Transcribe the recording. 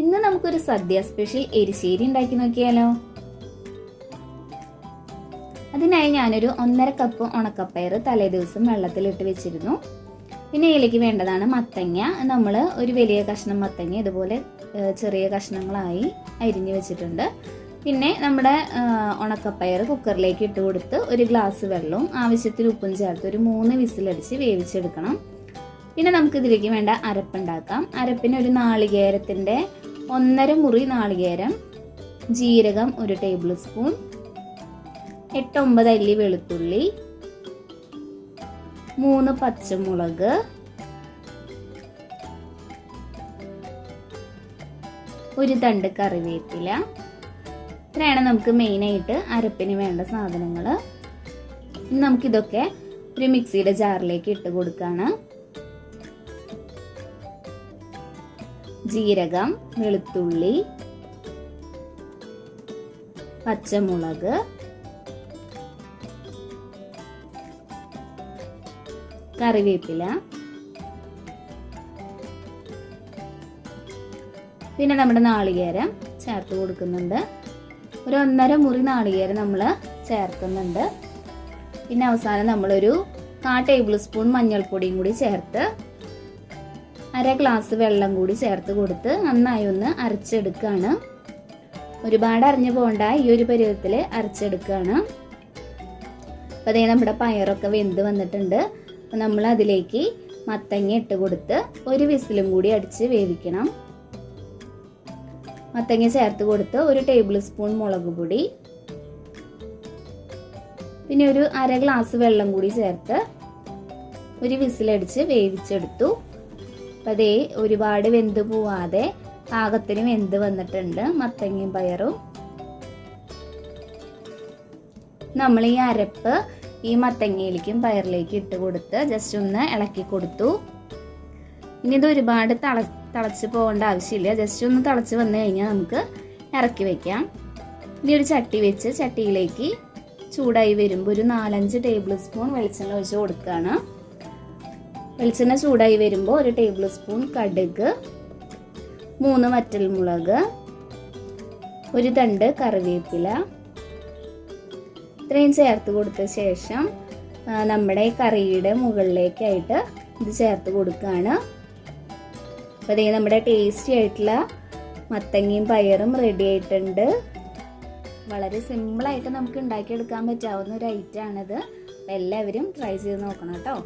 ഇന്ന് നമുക്കൊരു സദ്യ സ്പെഷ്യൽ എരിശ്ശേരി ഉണ്ടാക്കി നോക്കിയാലോ? അതിനായി ഞാനൊരു ഒന്നര കപ്പ് ഉണക്കപ്പയർ തലേ ദിവസം വെള്ളത്തിലിട്ട് വെച്ചിരുന്നു. പിന്നെ ഇതിലേക്ക് വേണ്ടതാണ് മത്തങ്ങ. നമ്മൾ ഒരു വലിയ കഷ്ണം മത്തങ്ങ ഇതുപോലെ ചെറിയ കഷ്ണങ്ങളായി അരിഞ്ഞു വെച്ചിട്ടുണ്ട്. പിന്നെ നമ്മുടെ ഉണക്കപ്പയർ കുക്കറിലേക്ക് ഇട്ട് കൊടുത്ത് ഒരു ഗ്ലാസ് വെള്ളവും ആവശ്യത്തിന് ഉപ്പും ചേർത്ത് ഒരു മൂന്ന് വിസിലടിച്ച് വേവിച്ചെടുക്കണം. പിന്നെ നമുക്ക് ഇതിലേക്ക് വേണ്ട അരപ്പുണ്ടാക്കാം അരപ്പിന് ഒരു നാളികേരത്തിന്റെ ഒന്നര മുറി നാളികേരം ജീരകം ഒരു ടേബിൾ സ്പൂൺ എട്ടൊമ്പത് അല്ലി വെളുത്തുള്ളി മൂന്ന് പച്ചമുളക് ഒരു തണ്ട് കറിവേപ്പില. ഇത്രയാണ് നമുക്ക് മെയിനായിട്ട് അരപ്പിന് വേണ്ട സാധനങ്ങൾ നമുക്കിതൊക്കെ ഒരു മിക്സിയുടെ ജാറിലേക്ക് ഇട്ട് കൊടുക്കുകയാണ് ജീരകം വെളുത്തുള്ളി പച്ചമുളക് കറിവേപ്പില. പിന്നെ നമ്മുടെ നാളികേരം ചേർത്ത് കൊടുക്കുന്നുണ്ട്. ഒരു ഒന്നര മുറി നാളികേരം നമ്മൾ ചേർക്കുന്നുണ്ട്. പിന്നെ അവസാനം നമ്മളൊരു കാ ടേബിൾ സ്പൂൺ മഞ്ഞൾപ്പൊടിയും കൂടി ചേർത്ത് അര ഗ്ലാസ് വെള്ളം കൂടി ചേർത്ത് കൊടുത്ത് നന്നായി ഒന്ന് അരച്ചെടുക്കുകയാണ് ഒരുപാട് അരഞ്ഞു പോകണ്ട ഈ ഒരു പരുവത്തിൽ അരച്ചെടുക്കുകയാണ് അപ്പോൾ അതേ നമ്മുടെ പയറൊക്കെ വെന്ത് വന്നിട്ടുണ്ട്. അപ്പോൾ നമ്മൾ അതിലേക്ക് മത്തങ്ങ ഇട്ട് കൊടുത്ത് ഒരു വിസിലും കൂടി അടിച്ച് വേവിക്കണം. മത്തങ്ങ ചേർത്ത് കൊടുത്ത് ഒരു ടേബിൾ സ്പൂൺ മുളക് പൊടി. പിന്നെ ഒരു അര ഗ്ലാസ് വെള്ളം കൂടി ചേർത്ത് ഒരു വിസിലടിച്ച് വേവിച്ചെടുത്തു. അപ്പം അതേ ഒരുപാട് വെന്ത് പോവാതെ പാകത്തിന് വെന്ത് വന്നിട്ടുണ്ട്. മത്തങ്ങയും പയറും. നമ്മൾ ഈ അരപ്പ് ഈ മത്തങ്ങയിലേക്കും പയറിലേക്കും ഇട്ട് കൊടുത്ത് ജസ്റ്റ് ഒന്ന് ഇളക്കി കൊടുത്തു. ഇനി ഇത് ഒരുപാട് തള തിളച്ച് പോകേണ്ട ആവശ്യമില്ല. ജസ്റ്റ് ഒന്ന് തിളച്ച് വന്നു കഴിഞ്ഞാൽ നമുക്ക് ഇറക്കി വെക്കാം. ഇനി ഒരു ചട്ടി വെച്ച് ചട്ടിയിലേക്ക് ചൂടായി വരുമ്പോൾ ഒരു നാലഞ്ച് ടേബിൾ സ്പൂൺ വെളിച്ചെണ്ണ ഒഴിച്ച് കൊടുക്കുകയാണ് വെളിച്ചെണ്ണ ചൂടായി വരുമ്പോൾ ഒരു ടേബിൾ സ്പൂൺ കടുക് മൂന്ന് വറ്റൽമുളക് ഒരു തണ്ട് കറിവേപ്പില. ഇത്രയും ചേർത്ത് കൊടുത്ത ശേഷം നമ്മുടെ കറിയുടെ മുകളിലേക്കായിട്ട് ഇത് ചേർത്ത് കൊടുക്കുകയാണ്. അപ്പോൾ അതേ നമ്മുടെ ടേസ്റ്റി ആയിട്ടുള്ള മത്തങ്ങയും പയറും റെഡി ആയിട്ടുണ്ട്. വളരെ സിമ്പിളായിട്ട് നമുക്ക് ഉണ്ടാക്കിയെടുക്കാൻ പറ്റാവുന്ന ഒരു ഐറ്റമാണിത് എല്ലാവരും ട്രൈ ചെയ്ത് നോക്കണം കേട്ടോ.